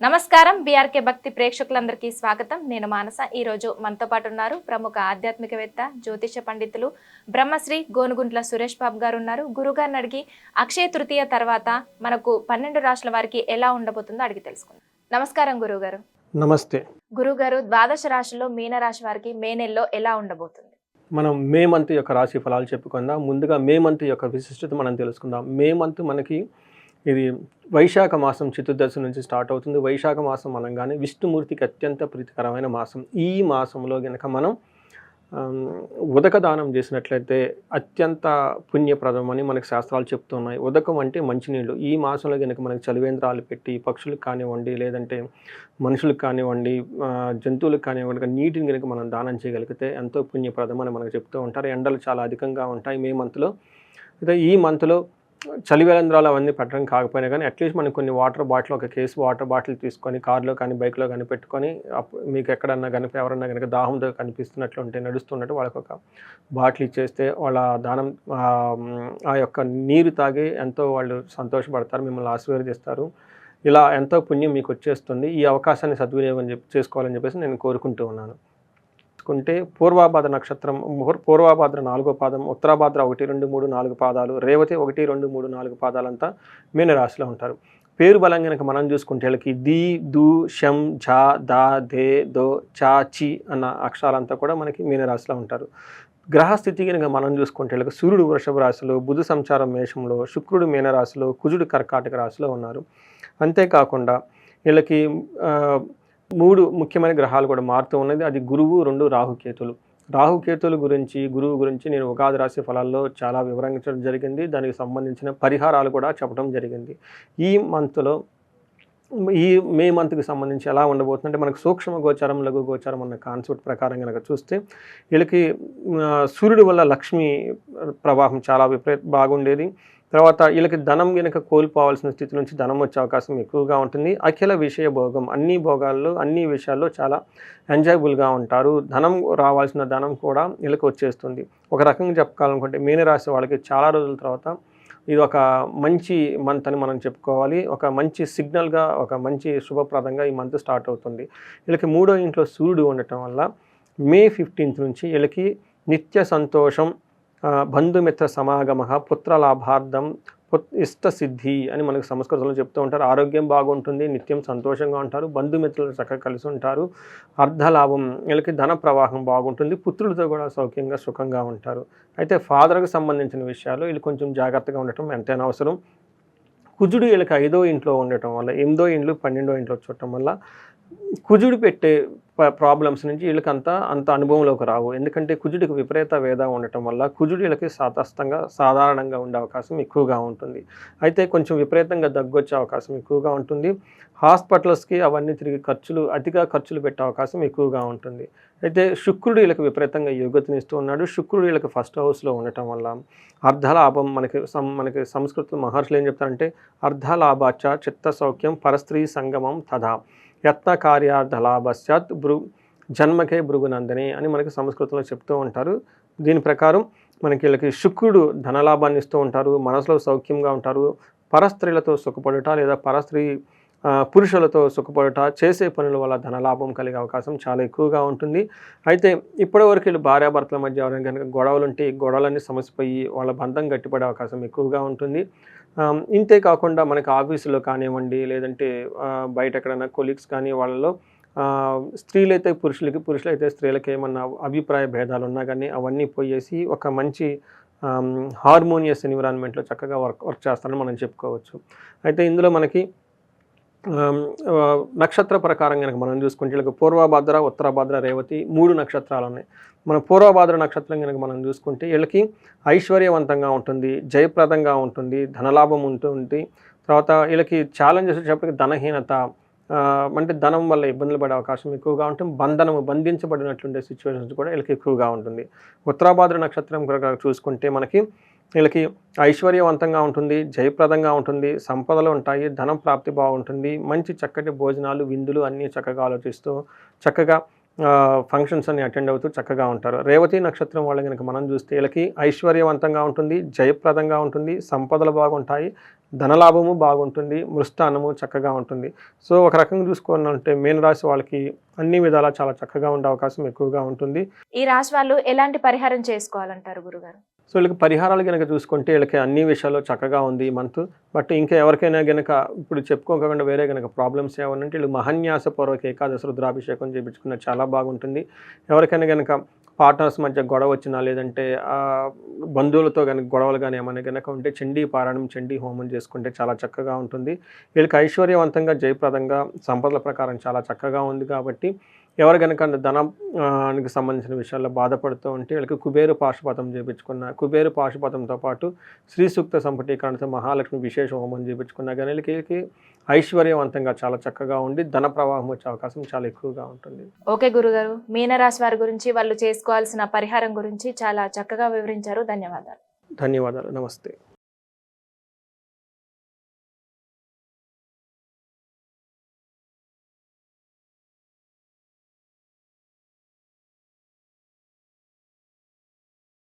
నమస్కారం. బీఆర్కే భక్తి ప్రేక్షకులందరికీ స్వాగతం. నేను మానస. ఈ రోజు మనతో పాటు ఉన్నారు ప్రముఖ ఆధ్యాత్మికవేత్త జ్యోతిష పండితులు బ్రహ్మశ్రీ గోనుగుంట్ల సురేష్ బాబు గారు ఉన్నారు. గురుగారిని అడిగి అక్షయ తృతీయ తర్వాత మనకు పన్నెండు రాష్ట్రాల వారికి ఎలా ఉండబోతుందో అడిగి తెలుసుకుందాం. నమస్కారం గురుగారు. నమస్తే. గురుగారు ద్వాదశ రాశిలో మీన రాశి వారికి మే నెలలో ఎలా ఉండబోతుంది? మనం మే మంత్ యొక్క రాశి ఫలాలు చెప్పుకుందాం. ముందుగా మే మంత్ యొక్క విశిష్టత మనం తెలుసుకుందాం. మే మంత్ మనకి ఇది వైశాఖ మాసం చతుర్దశి నుంచి స్టార్ట్ అవుతుంది. వైశాఖ మాసం అనగానే విష్ణుమూర్తికి అత్యంత ప్రీతికరమైన మాసం. ఈ మాసంలో గనక మనం ఉదక దానం చేసినట్లయితే అత్యంత పుణ్యప్రదమని మనకి శాస్త్రాలు చెప్తున్నాయి. ఉదకం అంటే మంచినీళ్ళు. ఈ మాసంలో కనుక మనకి చలివేంద్రాలు పెట్టి పక్షులకు కానివ్వండి లేదంటే మనుషులకు కానివ్వండి జంతువులకు కానివ్వండి నీటిని కనుక మనం దానం చేయగలిగితే ఎంతో పుణ్యప్రదం అని మనకు చెప్తూ ఉంటారు. ఎండలు చాలా అధికంగా ఉంటాయి మే మంత్లో. అయితే ఈ మంత్లో చలివేలంద్రాలు అవన్నీ పెట్టడం కాకపోయినా కానీ అట్లీస్ట్ మనం కొన్ని వాటర్ బాటిల్ ఒక కేసు వాటర్ బాటిల్ తీసుకొని కార్లో కానీ బైక్లో కానీ పెట్టుకొని మీకు ఎక్కడన్నా కనుక ఎవరన్నా కనుక దాహంతో కనిపిస్తున్నట్లు ఉంటే నడుస్తున్నట్టు వాళ్ళకి ఒక బాటిల్ ఇచ్చేస్తే వాళ్ళ దానం ఆ, ఆ యొక్క నీరు తాగి ఎంతో వాళ్ళు సంతోషపడతారు మిమ్మల్ని ఆశీర్వదిస్తారు. ఇలా ఎంతో పుణ్యం మీకు వచ్చేస్తుంది. ఈ అవకాశాన్ని సద్వినియోగం చెప్పి చేసుకోవాలని చెప్పేసి నేను కోరుకుంటూ ఉన్నాను. తీసుకుంటే పూర్వాభాద్ర నక్షత్రం పూర్వాభాద్ర నాలుగో పాదం ఉత్తరాభాద్ర ఒకటి రెండు మూడు నాలుగు పాదాలు రేవతి ఒకటి రెండు మూడు నాలుగు పాదాలంతా మీనరాశిలో ఉంటారు. పేరు బలం కనుక మనం చూసుకుంటే వీళ్ళకి ది దు షం ఝా దా దే దో చా చి అన్న అక్షరాలంతా కూడా మనకి మీనరాశిలో ఉంటారు. గ్రహస్థితి కనుక మనం చూసుకుంటే వీళ్ళకి సూర్యుడు వృషభ రాశిలో బుధ సంచారం మేషంలో శుక్రుడు మీనరాశిలో కుజుడు కర్కాటక రాశిలో ఉన్నారు. అంతేకాకుండా వీళ్ళకి మూడు ముఖ్యమైన గ్రహాలు కూడా మారుతూ ఉన్నది. అది గురువు రెండు రాహుకేతులు. రాహుకేతుల గురించి గురువు గురించి నేను ఉగాది రాశి ఫలాల్లో చాలా వివరించడం జరిగింది. దానికి సంబంధించిన పరిహారాలు కూడా చెప్పడం జరిగింది. ఈ మంత్లో ఈ మే మంత్కి సంబంధించి ఎలా ఉండబోతుందంటే మనకు సూక్ష్మ గోచారం లఘు గోచారం అన్న కాన్సెప్ట్ ప్రకారం కనుక చూస్తే వీళ్ళకి సూర్యుడి వల్ల లక్ష్మి ప్రవాహం చాలా విపరీత బాగుండేది. తర్వాత వీళ్ళకి ధనం కనుక కోల్పోవాల్సిన స్థితి నుంచి ధనం వచ్చే అవకాశం ఎక్కువగా ఉంటుంది. అఖిల విషయ భోగం అన్ని భోగాల్లో అన్ని విషయాల్లో చాలా ఎంజాయబుల్గా ఉంటారు. ధనం రావాల్సిన ధనం కూడా వీళ్ళకి వచ్చేస్తుంది. ఒక రకంగా చెప్పాలనుకుంటే మీనరాశి వాళ్ళకి చాలా రోజుల తర్వాత ఇది ఒక మంచి మంత్ అని మనం చెప్పుకోవాలి. ఒక మంచి సిగ్నల్గా ఒక మంచి శుభప్రదంగా ఈ మంత్ స్టార్ట్ అవుతుంది. వీళ్ళకి మూడో ఇంట్లో సూర్యుడు ఉండటం వల్ల మే ఫిఫ్టీన్త్ నుంచి వీళ్ళకి నిత్య సంతోషం బంధుమిత్ర సమాగమ పుత్రలాభార్థం పుత్ ఇష్ట సిద్ధి అని మనకు సంస్కృతంలో చెప్తూ ఉంటారు. ఆరోగ్యం బాగుంటుంది నిత్యం సంతోషంగా ఉంటారు బంధుమిత్రులు చక్కగా కలిసి ఉంటారు. అర్ధలాభం వీళ్ళకి ధన ప్రవాహం బాగుంటుంది పుత్రులతో కూడా సౌఖ్యంగా సుఖంగా ఉంటారు. అయితే ఫాదర్కి సంబంధించిన విషయాలు వీళ్ళు కొంచెం జాగ్రత్తగా ఉండటం ఎంతైనా అవసరం. కుజుడు వీళ్ళకి ఐదో ఇంట్లో ఉండటం వల్ల ఎనిమిదో ఇండ్లు పన్నెండో ఇంట్లో చూడటం వల్ల కుజుడు పెట్టే ప్రాబ్లమ్స్ నుంచి వీళ్ళకి అంత అంత అనుభవంలోకి రావు. ఎందుకంటే కుజుడికి విపరీత వేద ఉండటం వల్ల కుజుడు వీళ్ళకి సాతస్థంగా సాధారణంగా ఉండే అవకాశం ఎక్కువగా ఉంటుంది. అయితే కొంచెం విపరీతంగా దగ్గొచ్చే అవకాశం ఎక్కువగా ఉంటుంది. హాస్పిటల్స్కి అవన్నీ తిరిగి ఖర్చులు అతిగా ఖర్చులు పెట్టే అవకాశం ఎక్కువగా ఉంటుంది. అయితే శుక్రుడు వీళ్ళకి విపరీతంగా యోగ్యతనిస్తూ ఉన్నాడు. శుక్రుడు వీళ్ళకి ఫస్ట్ హౌస్లో ఉండటం వల్ల అర్ధలాభం మనకి సం మనకి సంస్కృతి మహర్షులు ఏం చెప్తారంటే అర్ధలాభాచ చిత్త సౌఖ్యం పరస్త్రీ సంగమం తథా. యత్న కార్యార్థలాభస్యాత్ భృ జన్మకే భృగునందని అని మనకి సంస్కృతంలో చెప్తూ ఉంటారు. దీని ప్రకారం మనకి వీళ్ళకి శుక్రుడు ధనలాభాన్ని ఇస్తూ ఉంటారు మనసులో సౌఖ్యంగా ఉంటారు పరస్త్రీలతో సుఖపడుట లేదా పరస్త్రీ పురుషులతో సుఖపడుట చేసే పనుల వల్ల ధనలాభం కలిగే అవకాశం చాలా ఎక్కువగా ఉంటుంది. అయితే ఇప్పటివరకు వీళ్ళు భార్యాభర్తల మధ్య ఎవరైనా కనుక గొడవలు ఉంటే గొడవలన్నీ సమసిపోయి వాళ్ళ బంధం గట్టిపడే అవకాశం ఎక్కువగా ఉంటుంది. ఇంతే కాకుండా మనకి ఆఫీసులో కానివ్వండి లేదంటే బయట ఎక్కడైనా కొలీగ్స్ కానీ వాళ్ళలో స్త్రీలైతే పురుషులకి పురుషులైతే స్త్రీలకి ఏమన్నా అభిప్రాయ భేదాలు ఉన్నా కానీ అవన్నీ పోయేసి ఒక మంచి హార్మోనియస్ ఎన్విరాన్మెంట్లో చక్కగా వర్క్ వర్క్ చేస్తారని మనం చెప్పుకోవచ్చు. అయితే ఇందులో మనకి నక్షత్ర ప్రకారం కనుక మనం చూసుకుంటే వీళ్ళకి పూర్వభద్ర ఉత్తరభద్ర రేవతి మూడు నక్షత్రాలు ఉన్నాయి. మన పూర్వభద్ర నక్షత్రం కనుక మనం చూసుకుంటే వీళ్ళకి ఐశ్వర్యవంతంగా ఉంటుంది జయప్రదంగా ఉంటుంది ధనలాభం ఉంటుంది. తర్వాత వీళ్ళకి ఛాలెంజెస్ వచ్చేటప్పటికి ధనహీనత అంటే ధనం వల్ల ఇబ్బందులు పడే అవకాశం ఎక్కువగా ఉంటుంది. బంధనము బంధించబడినట్లుండే సిచ్యువేషన్స్ కూడా వీళ్ళకి ఎక్కువగా ఉంటుంది. ఉత్తరాభాద్ర నక్షత్రం కనుక చూసుకుంటే మనకి వీళ్ళకి ఐశ్వర్యవంతంగా ఉంటుంది జయప్రదంగా ఉంటుంది సంపదలు ఉంటాయి ధనం ప్రాప్తి బాగుంటుంది మంచి చక్కటి భోజనాలు విందులు అన్నీ చక్కగా ఆలోచిస్తూ చక్కగా ఫంక్షన్స్ అన్ని అటెండ్ అవుతూ చక్కగా ఉంటారు. రేవతి నక్షత్రం వాళ్ళ కనుక మనం చూస్తే వీళ్ళకి ఐశ్వర్యవంతంగా ఉంటుంది జయప్రదంగా ఉంటుంది సంపదలు బాగుంటాయి ధనలాభము బాగుంటుంది మృస్థానము చక్కగా ఉంటుంది. సో ఒక రకంగా చూసుకున్నంటే మీనరాశి వాళ్ళకి అన్ని విధాలా చాలా చక్కగా ఉండే అవకాశం ఎక్కువగా ఉంటుంది. ఈ రాశి వాళ్ళు ఎలాంటి పరిహారం చేసుకోవాలంటారు గురుగారు? సో వీళ్ళకి పరిహారాలు కనుక చూసుకుంటే వీళ్ళకి అన్ని విషయాల్లో చక్కగా ఉంది ఈ మంత్. బట్ ఇంకా ఎవరికైనా గనక ఇప్పుడు చెప్పుకోకుండా వేరే గనక ప్రాబ్లమ్స్ ఏమన్నంటే వీళ్ళు మహన్యాసపూర్వక ఏకాదశి రుద్రాభిషేకం చేయించుకున్న చాలా బాగుంటుంది. ఎవరికైనా గనక పార్ట్నర్స్ మధ్య గొడవ వచ్చినా లేదంటే బంధువులతో కనుక గొడవలు కానీ ఏమైనా కనుక ఉంటే చండీ పారాయణం చండీ హోమం చేసుకుంటే చాలా చక్కగా ఉంటుంది. వీళ్ళకి ఐశ్వర్యవంతంగా జయప్రదంగా సంపదల ప్రకారం చాలా చక్కగా ఉంది కాబట్టి ఎవరు కనుక ధనానికి సంబంధించిన విషయాల్లో బాధపడుతూ ఉంటే వీళ్ళకి కుబేరు పాశుపతం చేయించుకున్న కుబేరు పాశుపతంతో పాటు శ్రీ సూక్త సంపుటీకరణతో మహాలక్ష్మి విశేష హోమం చేయించుకున్న కానీ వీళ్ళకి వీళ్ళకి ఐశ్వర్యవంతంగా చాలా చక్కగా ఉండి ధన ప్రవాహం వచ్చే అవకాశం చాలా ఎక్కువగా ఉంటుంది. ఓకే గురుగారు. మీనరాశి వారి గురించి వాళ్ళు చేసుకోవాల్సిన పరిహారం గురించి చాలా చక్కగా వివరించారు. ధన్యవాదాలు. ధన్యవాదాలు. నమస్తే.